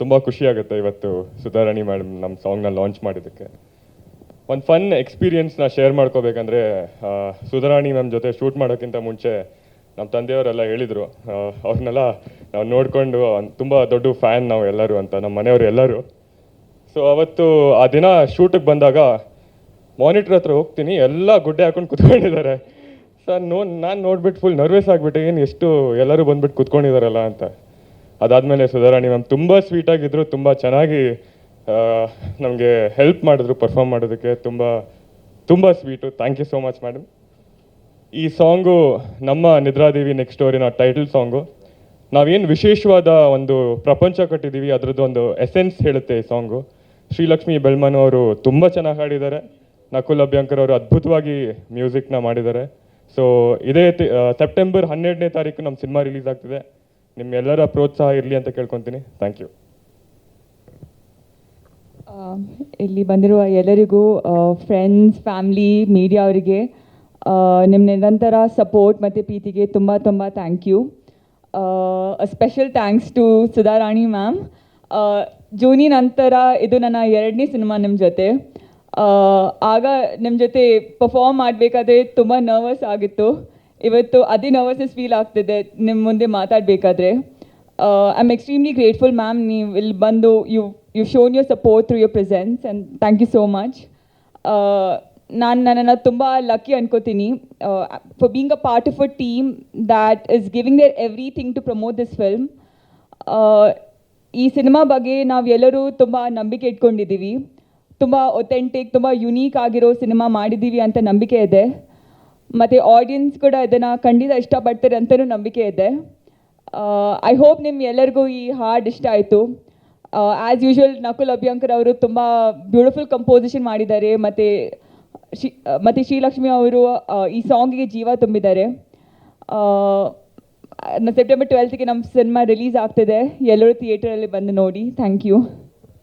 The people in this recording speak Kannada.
ತುಂಬ ಖುಷಿ ಆಗುತ್ತೆ ಇವತ್ತು ಸುಧಾರಾಣಿ ಮೇಡಮ್ ನಮ್ಮ ಸಾಂಗ್ನ ಲಾಂಚ್ ಮಾಡಿದ್ದಕ್ಕೆ. ಒಂದು ಫನ್ ಎಕ್ಸ್ಪೀರಿಯನ್ಸ್ನ ಶೇರ್ ಮಾಡ್ಕೋಬೇಕಂದ್ರೆ ಸುಧಾರಾಣಿ ಮ್ಯಾಮ್ ಜೊತೆ ಶೂಟ್ ಮಾಡೋಕ್ಕಿಂತ ಮುಂಚೆ ನಮ್ಮ ತಂದೆಯವರೆಲ್ಲ ಹೇಳಿದರು. ಅವ್ರನ್ನೆಲ್ಲ ನಾವು ನೋಡಿಕೊಂಡು ತುಂಬ ದೊಡ್ಡ ಫ್ಯಾನ್ ನಾವು ಎಲ್ಲರೂ ಅಂತ ನಮ್ಮ ಮನೆಯವರು ಎಲ್ಲರೂ. ಸೊ ಅವತ್ತು ಆ ದಿನ ಶೂಟಿಗೆ ಬಂದಾಗ ಮಾನಿಟ್ರ್ ಹತ್ರ ಹೋಗ್ತೀನಿ, ಎಲ್ಲ ಗುಡ್ಡೆ ಹಾಕೊಂಡು ಕುತ್ಕೊಂಡಿದ್ದಾರೆ. ಸರ್ ನೋ ನಾನು ನೋಡ್ಬಿಟ್ಟು ಫುಲ್ ನರ್ವಸ್ ಆಗಿಬಿಟ್ಟೆ, ಏನು ಎಷ್ಟು ಎಲ್ಲರೂ ಬಂದ್ಬಿಟ್ಟು ಕುತ್ಕೊಂಡಿದ್ದಾರಲ್ಲ ಅಂತ. ಅದಾದಮೇಲೆ ಸುಧಾರಾಣಿ ಮ್ಯಾಮ್ ತುಂಬ ಸ್ವೀಟಾಗಿದ್ದರು ತುಂಬ ಚೆನ್ನಾಗಿ ನಮಗೆ ಹೆಲ್ಪ್ ಮಾಡಿದ್ರು ಪರ್ಫಾರ್ಮ್ ಮಾಡೋದಕ್ಕೆ. ತುಂಬ ತುಂಬ sweet thank you so much madam ಈ ಸಾಂಗು ನಮ್ಮ ನಿದ್ರಾದೇವಿ ನೆಕ್ಸ್ಟ್ ಸ್ಟೋರಿನ ಟೈಟಲ್ ಸಾಂಗು ನಾವೇನು ವಿಶೇಷವಾದ ಒಂದು ಪ್ರಪಂಚ ಕಟ್ಟಿದ್ದೀವಿ ಅದರದ್ದು ಒಂದು ಎಸೆನ್ಸ್ ಹೇಳುತ್ತೆ ಈ ಸಾಂಗು ಶ್ರೀಲಕ್ಷ್ಮಿ ಬೆಳ್ಮನ್ ಅವರು ತುಂಬ ಚೆನ್ನಾಗಿ ಹಾಡಿದ್ದಾರೆ. ನಕುಲ್ ಅಭ್ಯಂಕರ್ ಅವರು ಅದ್ಭುತವಾಗಿ ಮ್ಯೂಸಿಕ್ನ ಮಾಡಿದ್ದಾರೆ. ಸೊ ಇದೇ ಸೆಪ್ಟೆಂಬರ್ ಹನ್ನೆರಡನೇ ತಾರೀಕು ನಮ್ಮ ಸಿನಿಮಾ ರಿಲೀಸ್ ಆಗ್ತಿದೆ. ನಿಮ್ಮೆಲ್ಲರ ಪ್ರೋತ್ಸಾಹ ಇರಲಿ ಅಂತ ಕೇಳ್ಕೊತೀನಿ. ಥ್ಯಾಂಕ್ ಯು ಇಲ್ಲಿ ಬಂದಿರುವ ಎಲ್ಲರಿಗೂ ಫ್ರೆಂಡ್ಸ್ ಫ್ಯಾಮ್ಲಿ ಮೀಡಿಯಾ ಅವರಿಗೆ ನಿಮ್ಮ ನಿರಂತರ ಸಪೋರ್ಟ್ ಮತ್ತು ಪ್ರೀತಿಗೆ ತುಂಬ ತುಂಬ thank you special thanks to Sudharani ma'am ಜೂನಿ ನಂತರ ಇದು ನನ್ನ ಎರಡನೇ ಸಿನಿಮಾ ನಿಮ್ಮ ಜೊತೆ. ಆಗ ನಿಮ್ಮ ಜೊತೆ ಪರ್ಫಾರ್ಮ್ ಮಾಡಬೇಕಾದ್ರೆ ತುಂಬ ನರ್ವಸ್ ಆಗಿತ್ತು. ಇವತ್ತು ಅದೇ ನರ್ವಸ್ನೆಸ್ ಫೀಲ್ ಆಗ್ತಿದೆ. ನಿಮ್ಮ ಮುಂದೆ ಮಾತಾಡಬೇಕಾದ್ರೆ I am extremely grateful ma'am ನೀವು ಇಲ್ಲಿ ಬಂದು you you shown your support through your presence and thank you so much ನಾನು, ನನ್ನನ್ನು ತುಂಬ ಲಕ್ಕಿ ಅನ್ಕೋತೀನಿ. For being a part of a team that is giving their everything to promote this film ಈ ಸಿನಿಮಾ ಬಗ್ಗೆ ನಾವು ಎಲ್ಲರೂ ತುಂಬ ನಂಬಿಕೆ ಇಟ್ಕೊಂಡಿದ್ದೀವಿ. ತುಂಬ ಒಥೆಂಟಿಕ್ ತುಂಬ ಯುನೀಕ್ ಆಗಿರೋ ಸಿನಿಮಾ ಮಾಡಿದ್ದೀವಿ ಅಂತ ನಂಬಿಕೆ ಇದೆ. ಮತ್ತು ಆಡಿಯನ್ಸ್ ಕೂಡ ಇದನ್ನು ಖಂಡಿತ ಇಷ್ಟಪಡ್ತಾರೆ ಅಂತಲೂ ನಂಬಿಕೆ ಇದೆ. ಐ ಹೋಪ್ ನಿಮ್ಮ ಎಲ್ಲರಿಗೂ ಈ ಹಾಡ್ ಇಷ್ಟ ಆಯಿತು. ಆ್ಯಸ್ ಯೂಶುವಲ್ ನಕುಲ್ ಅಭ್ಯಂಕರ್ ಅವರು ತುಂಬ ಬ್ಯೂಟಿಫುಲ್ ಕಂಪೋಸಿಷನ್ ಮಾಡಿದ್ದಾರೆ. ಮತ್ತು ಶಿ, ಮತ್ತು ಶ್ರೀಲಕ್ಷ್ಮಿ ಅವರು ಈ ಸಾಂಗಿಗೆ ಜೀವ ತುಂಬಿದ್ದಾರೆ. ಸೆಪ್ಟೆಂಬರ್ ಟ್ವೆಲ್ತ್ಗೆ ನಮ್ಮ ಸಿನಿಮಾ ರಿಲೀಸ್ ಆಗ್ತಿದೆ. ಎಲ್ಲರೂ ಥಿಯೇಟರಲ್ಲಿ ಬಂದು ನೋಡಿ. Thank you